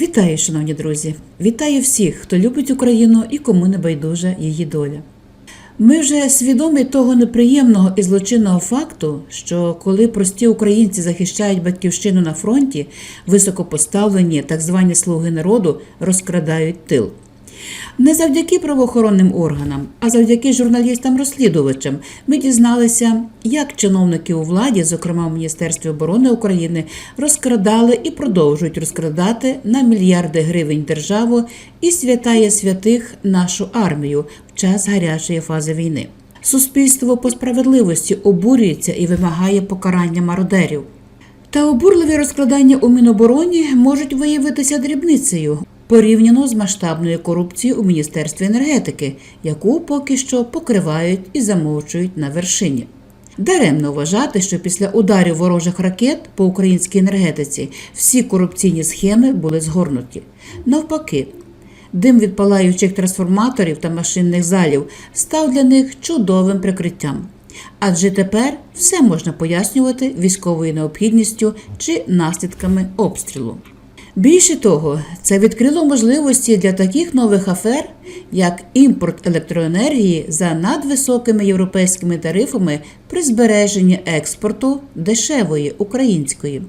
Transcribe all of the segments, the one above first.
Вітаю, шановні друзі! Вітаю всіх, хто любить Україну і кому не байдужа її доля. Ми вже свідомі того неприємного і злочинного факту, що коли прості українці захищають батьківщину на фронті, високопоставлені так звані слуги народу розкрадають тил. Не завдяки правоохоронним органам, а завдяки журналістам-розслідувачам ми дізналися, як чиновники у владі, зокрема в Міністерстві оборони України, розкрадали і продовжують розкрадати на мільярди гривень державу і святає святих нашу армію в час гарячої фази війни. Суспільство по справедливості обурюється і вимагає покарання мародерів. Та обурливі розкрадання у Мінобороні можуть виявитися дрібницею порівняно з масштабною корупцією у Міністерстві енергетики, яку поки що покривають і замовчують на вершині. Даремно вважати, що після ударів ворожих ракет по українській енергетиці всі корупційні схеми були згорнуті. Навпаки, дим від палаючих трансформаторів та машинних залів став для них чудовим прикриттям. Адже тепер все можна пояснювати військовою необхідністю чи наслідками обстрілу. Більше того, це відкрило можливості для таких нових афер, як імпорт електроенергії за надвисокими європейськими тарифами при збереженні експорту дешевої української.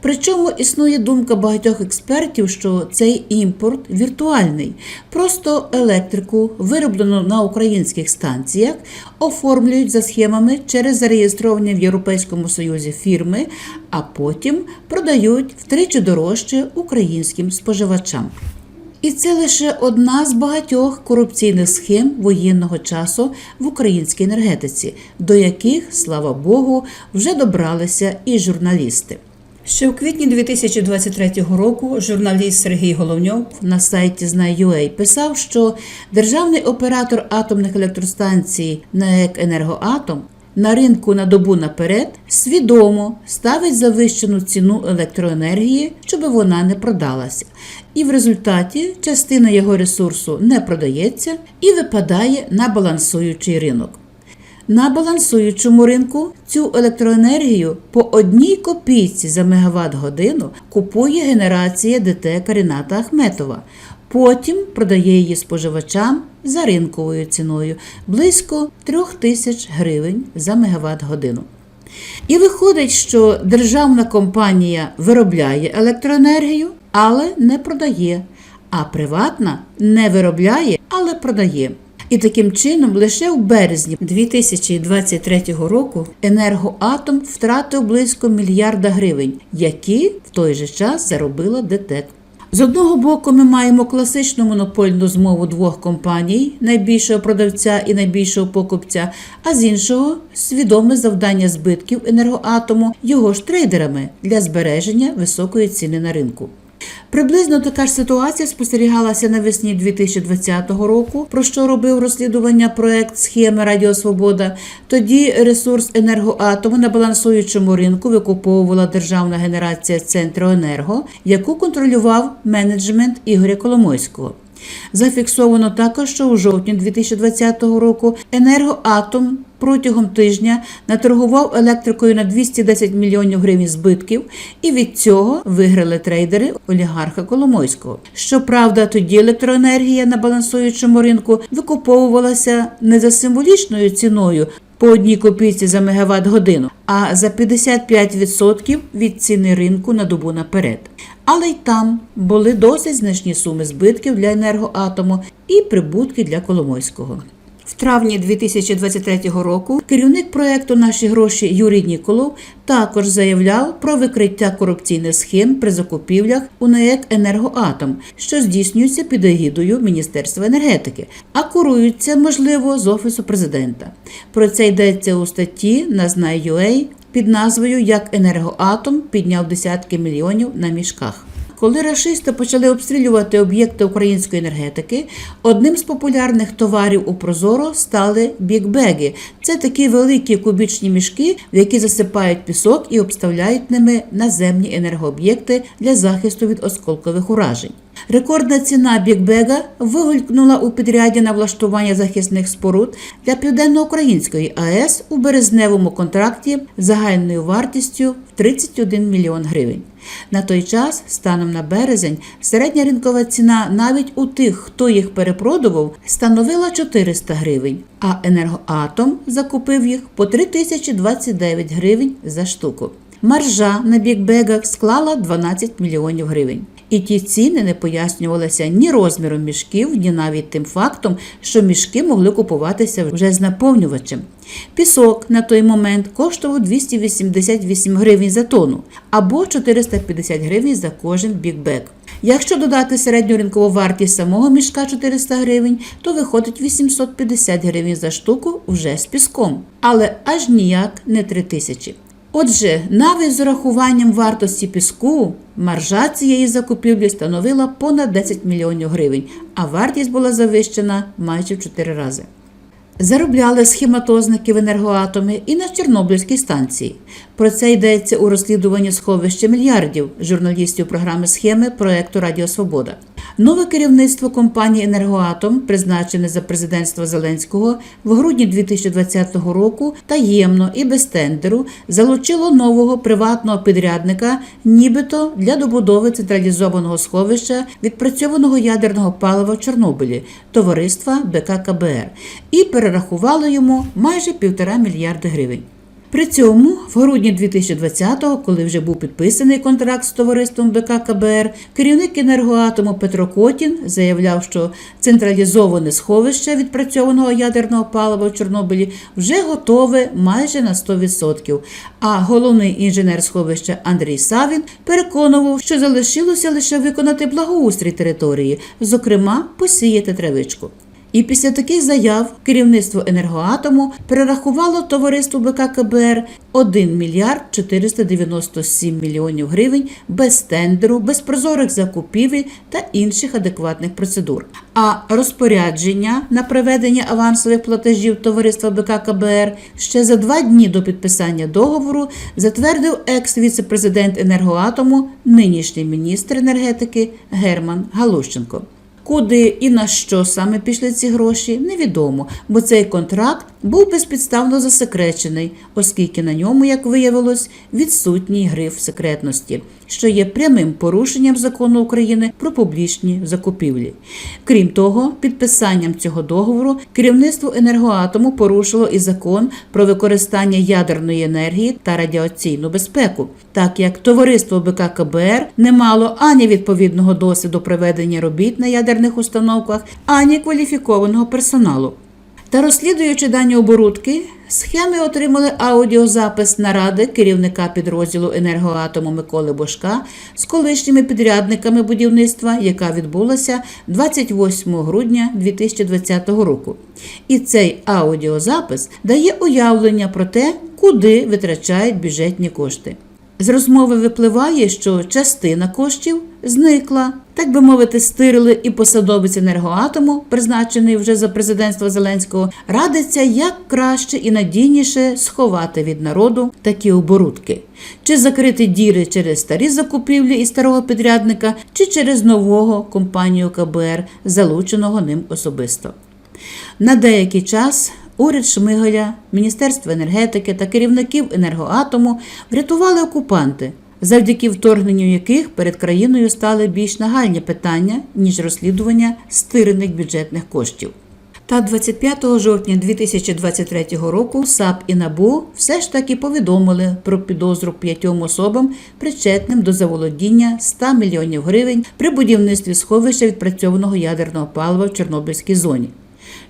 Причому існує думка багатьох експертів, що цей імпорт віртуальний, просто електрику, вироблену на українських станціях, оформлюють за схемами через зареєстровані в Європейському Союзі фірми, а потім продають втричі дорожче українським споживачам. І це лише одна з багатьох корупційних схем воєнного часу в українській енергетиці, до яких, слава Богу, вже добралися і журналісти. Ще у квітні 2023 року журналіст Сергій Головньов на сайті Знай.ua писав, що державний оператор атомних електростанцій НАЕК «Енергоатом» на ринку на добу наперед свідомо ставить завищену ціну електроенергії, щоб вона не продалася. І в результаті частина його ресурсу не продається і випадає на балансуючий ринок. На балансуючому ринку цю електроенергію по одній копійці за мегаватт годину купує генерація ДТ Каріната Ахметова. Потім продає її споживачам за ринковою ціною близько 3 тисяч гривень за мегаватт годину. І виходить, що державна компанія виробляє електроенергію, але не продає, а приватна не виробляє, але продає. І таким чином лише в березні 2023 року енергоатом втратив близько мільярда гривень, які в той же час заробила ДТЕК. З одного боку, ми маємо класичну монопольну змову двох компаній, найбільшого продавця і найбільшого покупця, а з іншого свідоме завдання збитків енергоатому його ж трейдерами для збереження високої ціни на ринку. Приблизно така ж ситуація спостерігалася навесні 2020 року, про що робив розслідування проект схеми Радіо Свобода. Тоді ресурс енергоатому на балансуючому ринку викуповувала державна генерація Центроенерго, яку контролював менеджмент Ігоря Коломойського. Зафіксовано також, що у жовтні 2020 року енергоатом протягом тижня наторгував електрикою на 210 мільйонів гривень збитків, і від цього виграли трейдери олігарха Коломойського. Щоправда, тоді електроенергія на балансуючому ринку викуповувалася не за символічною ціною. По одній копійці за мегаватт годину, а за 55% від ціни ринку на добу наперед. Але й там були досить значні суми збитків для енергоатому і прибутки для Коломойського. Травні 2023 року керівник проекту Наші гроші Юрій Ніколов також заявляв про викриття корупційних схем при закупівлях у НАЕК «Енергоатом», що здійснюються під егідою Міністерства енергетики, а куруються, можливо, з офісу президента. Про це йдеться у статті на Знай.ua під назвою Як енергоатом підняв десятки мільйонів на мішках. Коли рашисти почали обстрілювати об'єкти української енергетики, одним з популярних товарів у Прозоро стали бікбеги. Це такі великі кубічні мішки, в які засипають пісок і обставляють ними наземні енергооб'єкти для захисту від осколкових уражень. Рекордна ціна бікбега вигулькнула у підряді на влаштування захисних споруд для південноукраїнської АЕС у березневому контракті загальною вартістю в 31 мільйон гривень. На той час, станом на березень, середня ринкова ціна навіть у тих, хто їх перепродував, становила 400 гривень, а енергоатом закупив їх по 3029 гривень за штуку. Маржа на бікбегах склала 12 мільйонів гривень. І ті ціни не пояснювалися ні розміром мішків, ні навіть тим фактом, що мішки могли купуватися вже з наповнювачем. Пісок на той момент коштував 288 гривень за тонну або 450 гривень за кожен бікбек. Якщо додати середню ринкову вартість самого мішка 400 гривень, то виходить 850 гривень за штуку вже з піском, але аж ніяк не 3000. Отже, навіть з урахуванням вартості піску маржа цієї закупівлі становила понад 10 мільйонів гривень, а вартість була завищена майже в 4 рази. Заробляли схематозники в енергоатомі і на Чорнобильській станції. Про це йдеться у розслідуванні сховища мільярдів журналістів програми схеми проекту Радіо Свобода. Нове керівництво компанії Енергоатом, призначене за президентства Зеленського в грудні 2020 року, таємно і без тендеру залучило нового приватного підрядника, нібито для добудови централізованого сховища відпрацьованого ядерного палива в Чорнобилі, товариства БККБР, і перерахувало йому майже півтора мільярди гривень. При цьому, в грудні 2020-го, коли вже був підписаний контракт з товариством БК КБР, керівник енергоатому Петро Котін заявляв, що централізоване сховище відпрацьованого ядерного палива в Чорнобилі вже готове майже на 100%. А головний інженер сховища Андрій Савін переконував, що залишилося лише виконати благоустрій території, зокрема посіяти травичку. І після таких заяв керівництво енергоатому перерахувало товариству БК КБР 1 мільярд 497 мільйонів гривень без тендеру, без прозорих закупівель та інших адекватних процедур. А розпорядження на проведення авансових платежів товариства БК КБР ще за два дні до підписання договору затвердив екс-віце-президент енергоатому, нинішній міністр енергетики Герман Галущенко. Куди і на що саме пішли ці гроші, невідомо, бо цей контракт був безпідставно засекречений, оскільки на ньому, як виявилось, відсутній гриф секретності, що є прямим порушенням закону України про публічні закупівлі. Крім того, підписанням цього договору керівництво енергоатому порушило і закон про використання ядерної енергії та радіаційну безпеку, так як товариство БК КБР не мало ані відповідного досвіду проведення робіт на ядерних установках, ані кваліфікованого персоналу. Та розслідуючи дані оборудки, схеми отримали аудіозапис наради керівника підрозділу енергоатому Миколи Бошка з колишніми підрядниками будівництва, яка відбулася 28 грудня 2020 року. І цей аудіозапис дає уявлення про те, куди витрачають бюджетні кошти. З розмови випливає, що частина коштів зникла, так би мовити, стирили, і посадовець енергоатому, призначений вже за президентства Зеленського, радиться, як краще і надійніше сховати від народу такі оборудки, чи закрити діри через старі закупівлі і старого підрядника, чи через нового компанію КБР, залученого ним особисто. На деякий час уряд Шмигаля, Міністерство енергетики та керівників енергоатому врятували окупанти, завдяки вторгненню яких перед країною стали більш нагальні питання, ніж розслідування стирених бюджетних коштів. Та 25 жовтня 2023 року САП і НАБУ все ж таки повідомили про підозру п'ятьом особам, причетним до заволодіння 100 мільйонів гривень при будівництві сховища відпрацьованого ядерного палива в Чорнобильській зоні.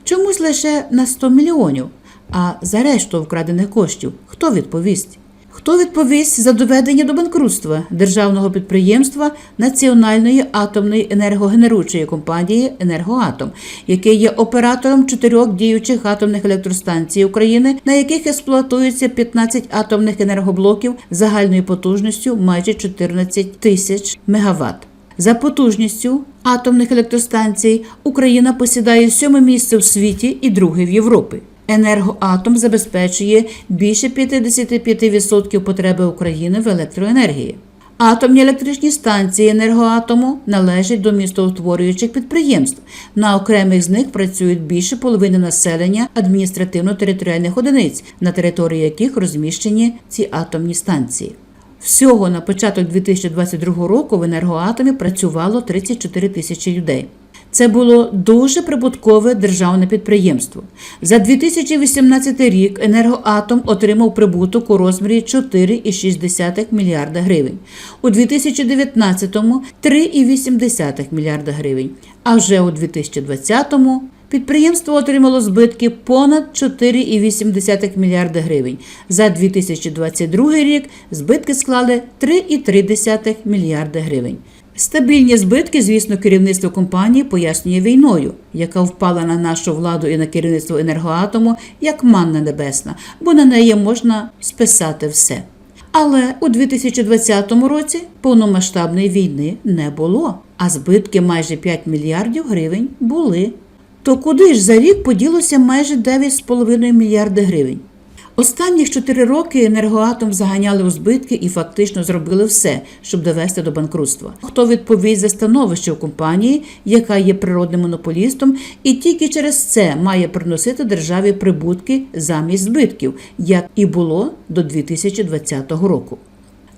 Чомусь лише на 100 мільйонів, а за решту вкрадених коштів хто відповість? Хто відповість за доведення до банкрутства державного підприємства Національної атомної енергогенеруючої компанії Енергоатом, яке є оператором чотирьох діючих атомних електростанцій України, на яких експлуатується 15 атомних енергоблоків загальною потужністю майже 14 тисяч мегаватт. За потужністю атомних електростанцій Україна посідає сьоме місце в світі і друге в Європі. Енергоатом забезпечує більше 55% потреби України в електроенергії. Атомні електричні станції енергоатому належать до містоутворюючих підприємств. На окремих з них працюють більше половини населення адміністративно-територіальних одиниць, на території яких розміщені ці атомні станції. Всього на початок 2022 року в енергоатомі працювало 34 тисячі людей. Це було дуже прибуткове державне підприємство. За 2018 рік енергоатом отримав прибуток у розмірі 4,6 мільярда гривень. У 2019-му 3,8 мільярда гривень. А вже у 2020-му підприємство отримало збитки понад 4,8 мільярда гривень. За 2022 рік збитки склали 3,3 мільярда гривень. Стабільні збитки, звісно, керівництво компанії пояснює війною, яка впала на нашу владу і на керівництво енергоатому як манна небесна, бо на неї можна списати все. Але у 2020 році повномасштабної війни не було, а збитки майже 5 мільярдів гривень були. То куди ж за рік поділося майже 9,5 мільярди гривень? Останніх чотири роки енергоатом заганяли у збитки і фактично зробили все, щоб довести до банкрутства. Хто відповість за становище у компанії, яка є природним монополістом, і тільки через це має приносити державі прибутки замість збитків, як і було до 2020 року.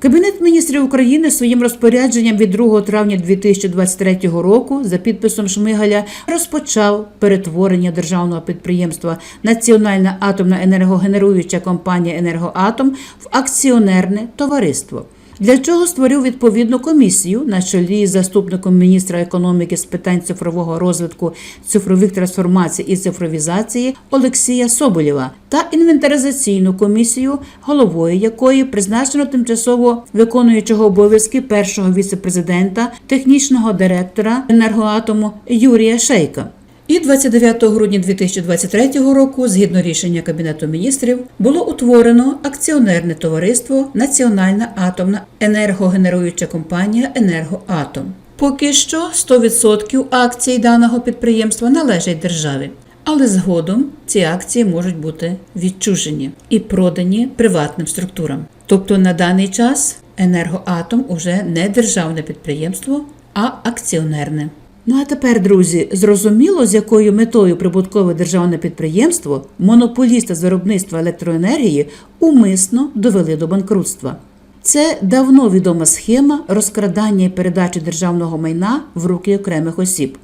Кабінет міністрів України своїм розпорядженням від 2 травня 2023 року за підписом Шмигаля розпочав перетворення державного підприємства Національна атомна енергогенеруюча компанія Енергоатом в акціонерне товариство. Для чого створив відповідну комісію на чолі з заступником міністра економіки з питань цифрового розвитку, цифрових трансформацій і цифровізації Олексія Соболєва та інвентаризаційну комісію, головою якої призначено тимчасово виконуючого обов'язки першого віце-президента, технічного директора енергоатому Юрія Шейка. І 29 грудня 2023 року, згідно рішення Кабінету міністрів, було утворено акціонерне товариство Національна атомна енергогенеруюча компанія Енергоатом. Поки що 100% акцій даного підприємства належать державі, але згодом ці акції можуть бути відчужені і продані приватним структурам. Тобто на даний час енергоатом уже не державне підприємство, а акціонерне. Ну а тепер, друзі, зрозуміло, з якою метою прибуткове державне підприємство, монополіста з виробництва електроенергії умисно довели до банкрутства. Це давно відома схема розкрадання і передачі державного майна в руки окремих осіб.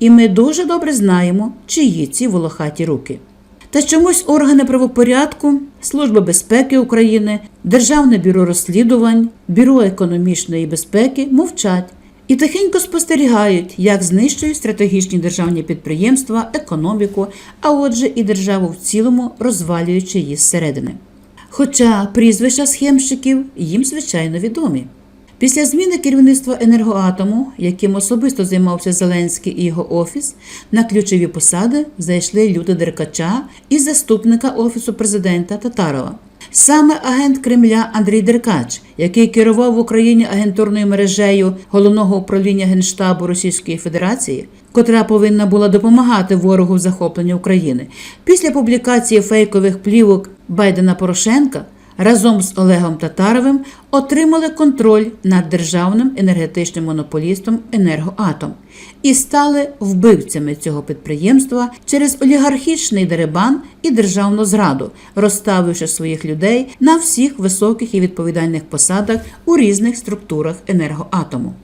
І ми дуже добре знаємо, чиї ці волохаті руки. Та чомусь органи правопорядку, Служба безпеки України, Державне бюро розслідувань, Бюро економічної безпеки мовчать і тихенько спостерігають, як знищують стратегічні державні підприємства, економіку, а отже, і державу в цілому розвалюючи її зсередини. Хоча прізвища схемщиків їм звичайно відомі. Після зміни керівництва енергоатому, яким особисто займався Зеленський і його офіс, на ключові посади зайшли люди Деркача і заступника офісу президента Татарова. Саме агент Кремля Андрій Деркач, який керував в Україні агентурною мережею головного управління Генштабу Російської Федерації, котра повинна була допомагати ворогу в захопленні України, після публікації фейкових плівок Байдена Порошенка разом з Олегом Татаровим отримали контроль над державним енергетичним монополістом Енергоатом і стали вбивцями цього підприємства через олігархічний деребан і державну зраду, розставивши своїх людей на всіх високих і відповідальних посадах у різних структурах енергоатому.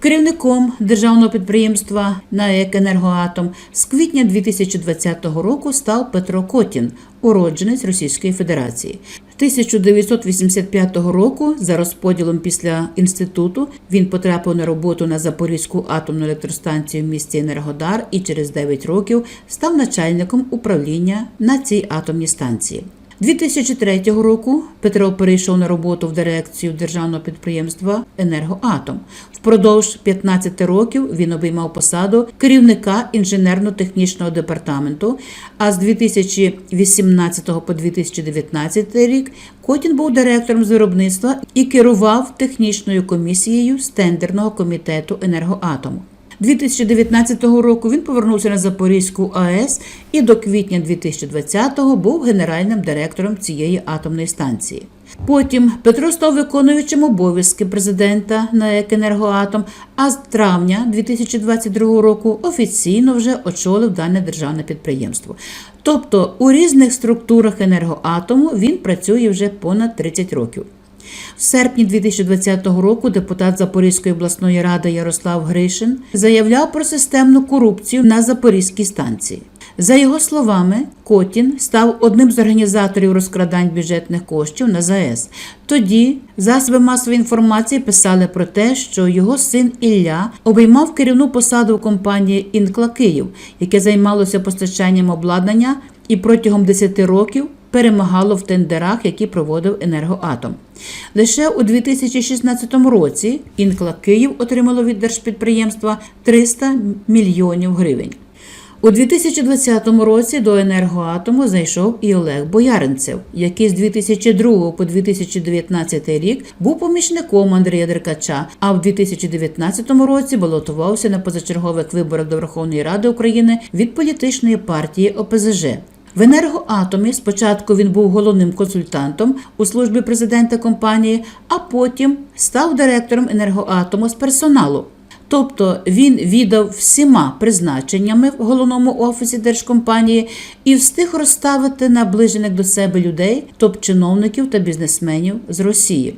Керівником державного підприємства НАЕК «Енергоатом» з квітня 2020 року став Петро Котін, уродженець Російської Федерації. 1985 року за розподілом після інституту він потрапив на роботу на Запорізьку атомну електростанцію в місті Енергодар і через 9 років став начальником управління на цій атомній станції. 2003 року Петро перейшов на роботу в дирекцію державного підприємства Енергоатом. Впродовж 15 років він обіймав посаду керівника інженерно-технічного департаменту. А з 2018 по 2019 рік Котін був директором з виробництва і керував технічною комісією з тендерного комітету енергоатому. 2019 року він повернувся на Запорізьку АЕС і до квітня 2020-го був генеральним директором цієї атомної станції. Потім Петро став виконуючим обов'язки президента на «Енергоатом», а з травня 2022 року офіційно вже очолив дане державне підприємство. Тобто у різних структурах енергоатому він працює вже понад 30 років. В серпні 2020 року депутат Запорізької обласної ради Ярослав Гришин заявляв про системну корупцію на Запорізькій станції. За його словами, Котін став одним з організаторів розкрадань бюджетних коштів на ЗАЕС. Тоді засоби масової інформації писали про те, що його син Ілля обіймав керівну посаду в компанії Інкла Київ, яке займалося постачанням обладнання і протягом 10 років перемагало в тендерах, які проводив енергоатом. Лише у 2016 році Інкла Київ отримало від держпідприємства 300 мільйонів гривень. У 2020 році до енергоатому зайшов і Олег Бояринцев, який з 2002 по 2019 рік був помічником Андрія Деркача, а в 2019 році балотувався на позачергових виборах до Верховної Ради України від політичної партії ОПЗЖ. В енергоатомі спочатку він був головним консультантом у службі президента компанії, а потім став директором енергоатому з персоналу. Тобто він віддав всіма призначеннями в головному офісі держкомпанії і встиг розставити наближених до себе людей, топ-чиновників та бізнесменів з Росії.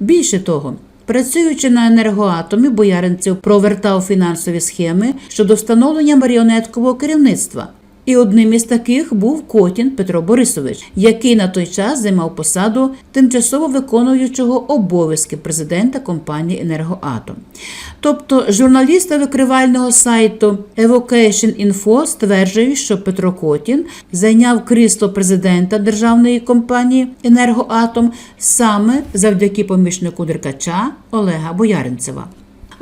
Більше того, працюючи на енергоатомі, Бояринцев провертав фінансові схеми щодо встановлення маріонеткового керівництва. І одним із таких був Котін Петро Борисович, який на той час займав посаду тимчасово виконуючого обов'язки президента компанії Енергоатом. Тобто журналісти викривального сайту Evocation Info стверджують, що Петро Котін зайняв крісло президента державної компанії Енергоатом саме завдяки помічнику Деркача Олега Бояринцева.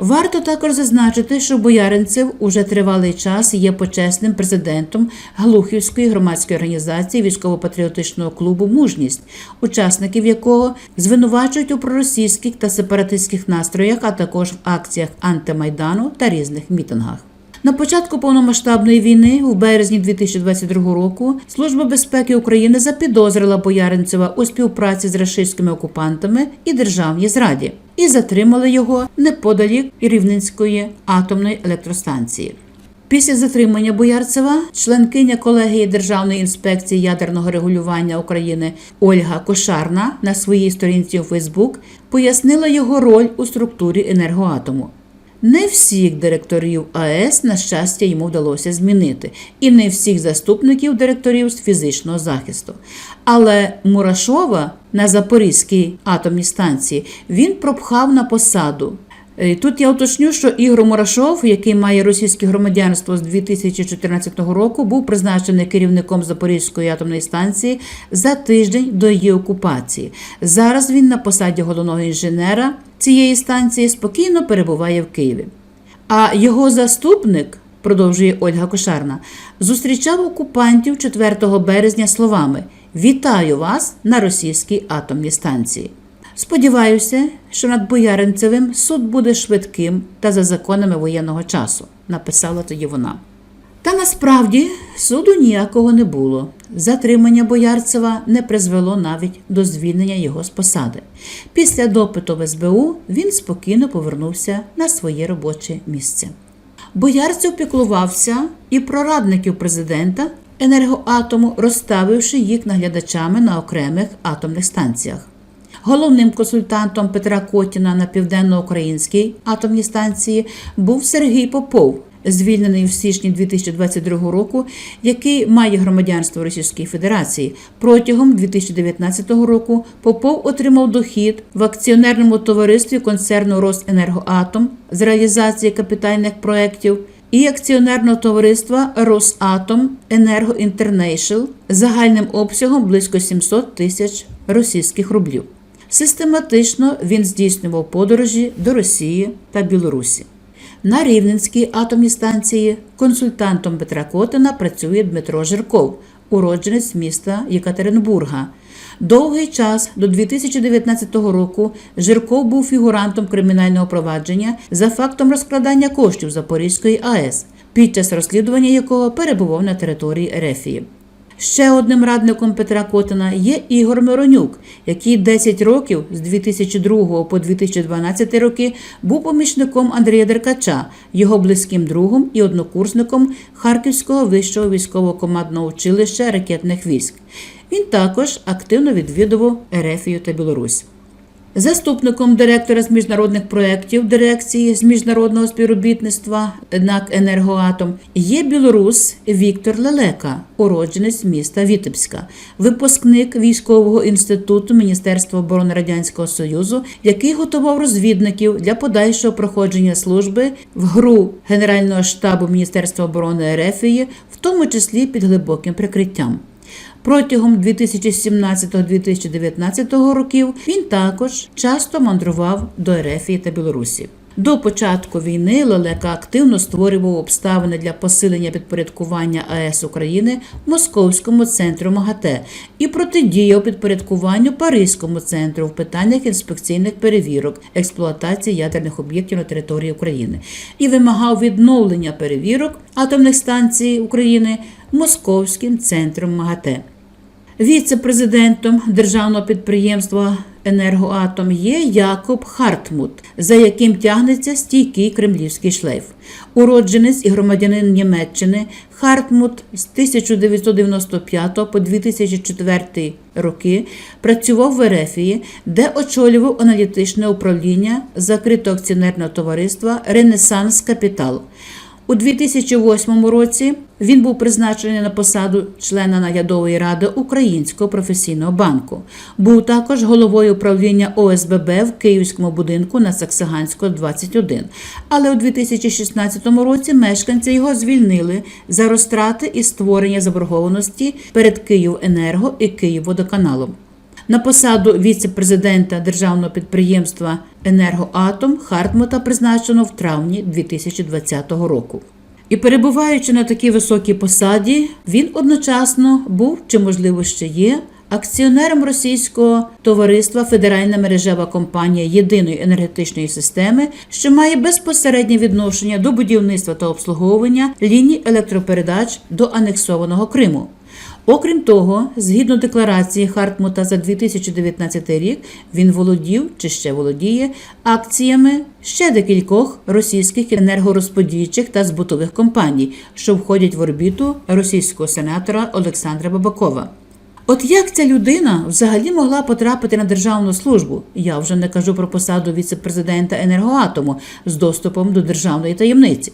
Варто також зазначити, що Бояринцев уже тривалий час є почесним президентом Глухівської громадської організації військово-патріотичного клубу Мужність, учасників якого звинувачують у проросійських та сепаратистських настроях, а також в акціях антимайдану та різних мітингах. На початку повномасштабної війни, у березні 2022 року, Служба безпеки України запідозрила Бояринцева у співпраці з рашистськими окупантами і державній зраді і затримали його неподалік Рівненської атомної електростанції. Після затримання Боярцева членкиня колегії Державної інспекції ядерного регулювання України Ольга Кошарна на своїй сторінці у Фейсбук пояснила його роль у структурі енергоатому. Не всіх директорів АЕС, на щастя, йому вдалося змінити, і не всіх заступників директорів з фізичного захисту. Але Мурашова на Запорізькій атомній станції він пропхав на посаду. Е, Тут я уточню, що Ігор Мурашов, який має російське громадянство з 2014 року, був призначений керівником Запорізької атомної станції за тиждень до її окупації. Зараз він на посаді головного інженера цієї станції спокійно перебуває в Києві. А його заступник, продовжує Ольга Кошарна, зустрічав окупантів 4 березня словами Вітаю вас на російській атомній станції. Сподіваюся, що над Бояринцевим суд буде швидким та за законами воєнного часу, написала тоді вона. Та насправді суду ніякого не було. Затримання Боярцева не призвело навіть до звільнення його з посади. Після допиту в СБУ він спокійно повернувся на своє робоче місце. Боярцев піклувався і про радників президента енергоатому, розставивши їх наглядачами на окремих атомних станціях. Головним консультантом Петра Котіна на південноукраїнській атомній станції був Сергій Попов, звільнений в січні 2022 року, який має громадянство Російської Федерації. Протягом 2019 року Попов отримав дохід в акціонерному товаристві концерну Росенергоатом з реалізації капітальних проєктів і акціонерного товариства Росатом Енерго Інтернейшл загальним обсягом близько 700 тисяч російських рублів. Систематично він здійснював подорожі до Росії та Білорусі. На Рівненській атомній станції консультантом Петра Котина працює Дмитро Жирков, уродженець міста Єкатеринбурга. Довгий час до 2019 року Жирков був фігурантом кримінального провадження за фактом розкрадання коштів Запорізької АЕС, під час розслідування якого перебував на території Ерефії. Ще одним радником Петра Котина є Ігор Миронюк, який 10 років з 2002 по 2012 роки був помічником Андрія Деркача, його близьким другом і однокурсником Харківського вищого військово-командного училища ракетних військ. Він також активно відвідував Ерефію та Білорусь. Заступником директора з міжнародних проєктів дирекції з міжнародного співробітництва НАК Енергоатом є білорус Віктор Лелека, уродженець міста Вітебська, випускник військового інституту Міністерства оборони Радянського Союзу, який готував розвідників для подальшого проходження служби в ГРУ Генерального штабу Міністерства оборони Ерефії, в тому числі під глибоким прикриттям. Протягом 2017-2019 років він також часто мандрував до Ерефії та Білорусі. До початку війни Лелека активно створював обставини для посилення підпорядкування АЕС України Московському центру МАГАТЕ і протидіяв підпорядкуванню Паризькому центру в питаннях інспекційних перевірок експлуатації ядерних об'єктів на території України і вимагав відновлення перевірок атомних станцій України Московським центром МАГАТЕ. Віце-президентом державного підприємства Енергоатом є Якоб Хартмут, за яким тягнеться стійкий кремлівський шлейф. Уродженець і громадянин Німеччини Хартмут з 1995 по 2004 роки працював в Ерефії, де очолював аналітичне управління закритого акціонерного товариства Ренесанс Капітал. У 2008 році він був призначений на посаду члена наглядової ради Українського професійного банку. Був також головою управління ОСББ в Київському будинку на Саксаганського 21. Але у 2016 році мешканці його звільнили за розтрати і створення заборгованості перед Київенерго і Київводоканалом. На посаду віце-президента державного підприємства Енергоатом Хартмута призначено в травні 2020 року. І перебуваючи на такій високій посаді, він одночасно був чи, можливо, ще є акціонером російського товариства Федеральна мережева компанія єдиної енергетичної системи, що має безпосереднє відношення до будівництва та обслуговування ліній електропередач до анексованого Криму. Окрім того, згідно декларації Хартмута за 2019 рік, він володів чи ще володіє акціями ще декількох російських енергорозподільчих та збутових компаній, що входять в орбіту російського сенатора Олександра Бабакова. От як ця людина взагалі могла потрапити на державну службу? Я вже не кажу про посаду віце-президента енергоатому з доступом до державної таємниці.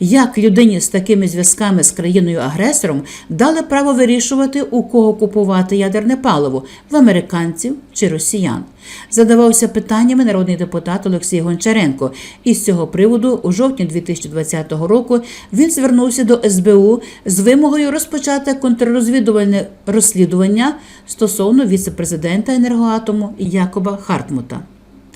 Як людині з такими зв'язками з країною-агресором дали право вирішувати, у кого купувати ядерне паливо в американців чи росіян? Задавався питаннями народний депутат Олексій Гончаренко. І з цього приводу, у жовтні 2020 року, він звернувся до СБУ з вимогою розпочати контррозвідувальне розслідування стосовно віце-президента енергоатому Якоба Хартмута.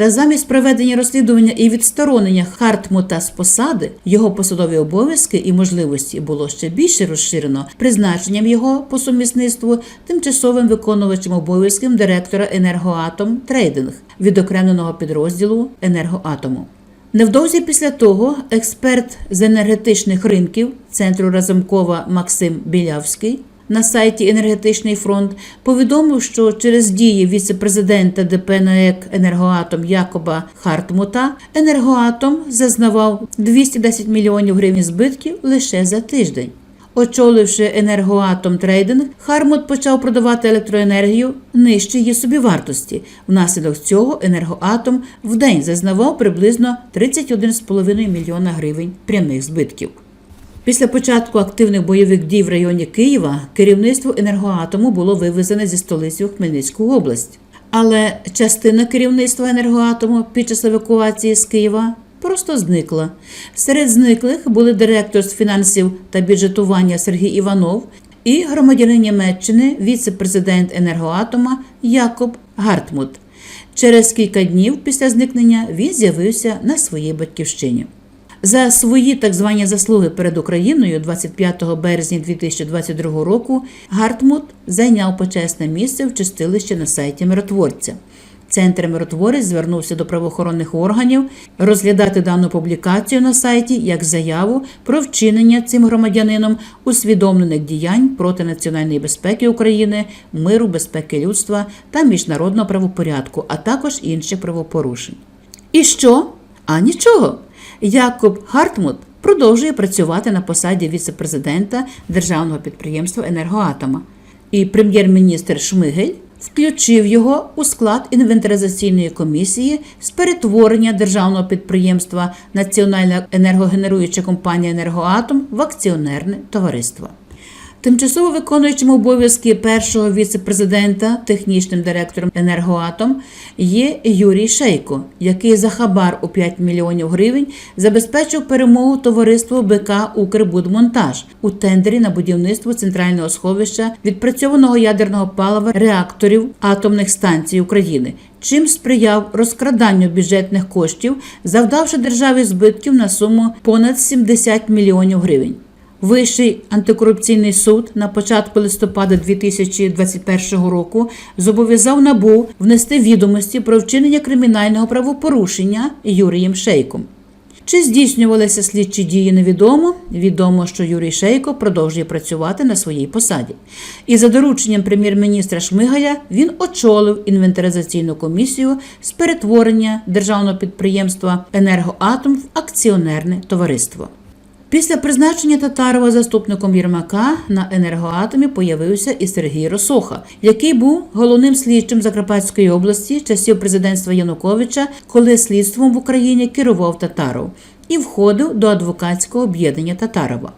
Та замість проведення розслідування і відсторонення Хартмута з посади його посадові обов'язки і можливості було ще більше розширено призначенням його по сумісництву тимчасовим виконувачем обов'язків директора енергоатом трейдинг відокремленого підрозділу енергоатому. Невдовзі після того експерт з енергетичних ринків центру Разумкова Максим Білявський на сайті Енергетичний фронт повідомив, що через дії віце-президента ДП НАЕК Енергоатом Якоба Хартмута енергоатом зазнавав 210 мільйонів гривень збитків лише за тиждень. Очоливши енергоатом трейдинг, Хармут почав продавати електроенергію нижче її собівартості. Внаслідок цього енергоатом в день зазнавав приблизно 31,5 мільйона гривень прямих збитків. Після початку активних бойових дій в районі Києва керівництво енергоатому було вивезене зі столиці у Хмельницьку область. Але частина керівництва енергоатому під час евакуації з Києва просто зникла. Серед зниклих були директор з фінансів та бюджетування Сергій Іванов і громадянин Німеччини, віце-президент енергоатома Якоб Гартмут. Через кілька днів після зникнення він з'явився на своїй батьківщині. За свої так звані заслуги перед Україною 25 березня 2022 року Гартмут зайняв почесне місце в чистилищі на сайті миротворця. Центр миротворець звернувся до правоохоронних органів розглядати дану публікацію на сайті як заяву про вчинення цим громадянином усвідомлених діянь проти національної безпеки України, миру, безпеки людства та міжнародного правопорядку, а також інших правопорушень. І що? А нічого. Якоб Гартмут продовжує працювати на посаді віце-президента державного підприємства енергоатома. І прем'єр-міністр Шмигель включив його у склад інвентаризаційної комісії з перетворення державного підприємства Національна енергогенеруюча компанія Енергоатом в акціонерне товариство. Тимчасово виконуючим обов'язки першого віце-президента, технічним директором Енергоатом є Юрій Шейко, який за хабар у 5 мільйонів гривень забезпечив перемогу товариству БК Укрбудмонтаж у тендері на будівництво центрального сховища відпрацьованого ядерного палива реакторів атомних станцій України. Чим сприяв розкраданню бюджетних коштів, завдавши державі збитків на суму понад 70 мільйонів гривень. Вищий антикорупційний суд на початку листопада 2021 року зобов'язав НАБУ внести відомості про вчинення кримінального правопорушення Юрієм Шейком. Чи здійснювалися слідчі дії, невідомо. Відомо, що Юрій Шейко продовжує працювати на своїй посаді. І за дорученням прем'єр-міністра Шмигаля він очолив інвентаризаційну комісію з перетворення державного підприємства Енергоатом в акціонерне товариство. Після призначення Татарова заступником Єрмака на енергоатомі появився і Сергій Росоха, який був головним слідчим Закарпатської області часів президентства Януковича, коли слідством в Україні керував Татаров, і входив до адвокатського об'єднання Татарова.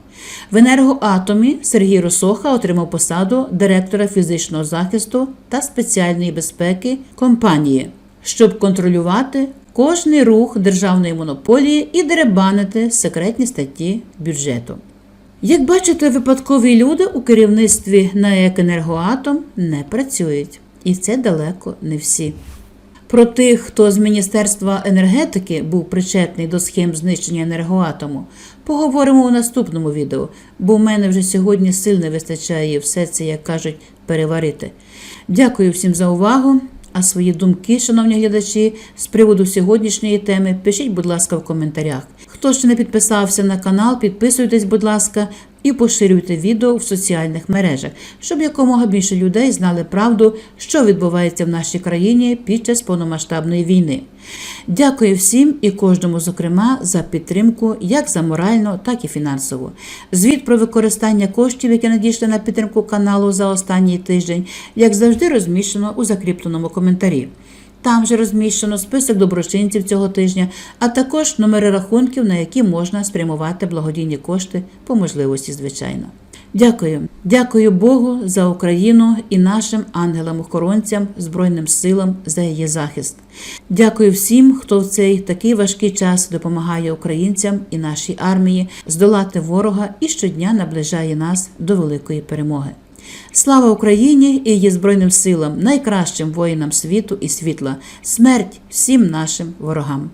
В енергоатомі Сергій Росоха отримав посаду директора фізичного захисту та спеціальної безпеки компанії, щоб контролювати кожний рух державної монополії і деребанити секретні статті бюджету. Як бачите, випадкові люди у керівництві НАЕК «Енергоатом» не працюють, і це далеко не всі. Про тих, хто з Міністерства енергетики був причетний до схем знищення енергоатому, поговоримо у наступному відео, бо в мене вже сьогодні сил не вистачає все це, як кажуть, переварити. Дякую всім за увагу. А свої думки, шановні глядачі, з приводу сьогоднішньої теми пишіть, будь ласка, в коментарях. Хто ще не підписався на канал, підписуйтесь, будь ласка, і поширюйте відео в соціальних мережах, щоб якомога більше людей знали правду, що відбувається в нашій країні під час повномасштабної війни. Дякую всім і кожному, зокрема, за підтримку як за моральну, так і фінансову. Звіт про використання коштів, які надійшли на підтримку каналу за останній тиждень, як завжди, розміщено у закріпленому коментарі. Там же розміщено список доброчинців цього тижня, а також номери рахунків, на які можна спрямувати благодійні кошти по можливості, звичайно. Дякую, дякую Богу за Україну і нашим ангелам-охоронцям, Збройним силам за її захист. Дякую всім, хто в цей такий важкий час допомагає українцям і нашій армії здолати ворога і щодня наближає нас до великої перемоги. Слава Україні і її Збройним силам, найкращим воїнам світу і світла, смерть всім нашим ворогам.